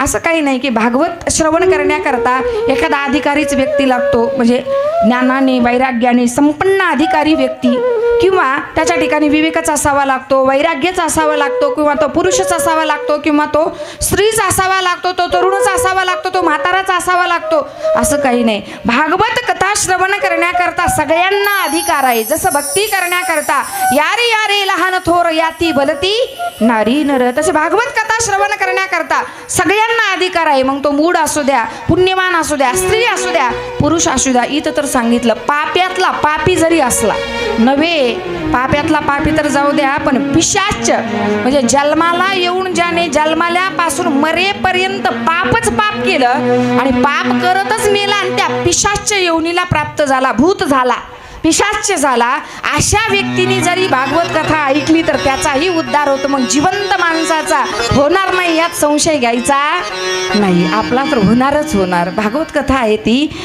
असं काही नाही की भागवत श्रवण करण्याकरता एखादा अधिकारीच व्यक्ती लागतो. म्हणजे ज्ञानाने वैराग्याने संपन्न अधिकारी व्यक्ती. किंवा त्याच्या ठिकाणी विवेकच असावा लागतो वैराग्यच असावा लागतो किंवा तो पुरुषच असावा लागतो किंवा तो स्त्रीच असावा लागतो तो तरुणच असावा लागतो तो म्हाताराच असावा लागतो. असं काही नाही. भागवत कथा श्रवण करण्याकरता सगळ्यांना अधिकार आहे. जसं भक्ती करण्याकरता यारे यारे लहान थोर याती बलती नारी नर. तसे भागवत कथा श्रवण करण्याकरता सगळ्यांना अधिकार आहे. मग तो मूड असू द्या पुण्यवान असू द्या स्त्री असू द्या पुरुष असू द्या इथं तर सांगितलं पाप्यातला पापी जरी असला नव्हे पाप्यातला पापी तर जाऊ द्या पण पिशाच म्हणजे जन्माला येऊन ज्याने जन्माल्यापासून मरेपर्यंत पापच पाप केलं आणि पाप करतच मेला आणि त्या पिशाच येऊनीला प्राप्त झाला भूत झाला. पिशाच्य झाला. अशा व्यक्तीने जरी भागवत कथा ऐकली तर त्याचाही उद्धार होतो. मग जिवंत माणसाचा होणार नाही यात संशय घ्यायचा नाही. आपला तर होणारच होणार. भागवत कथा आहे ती.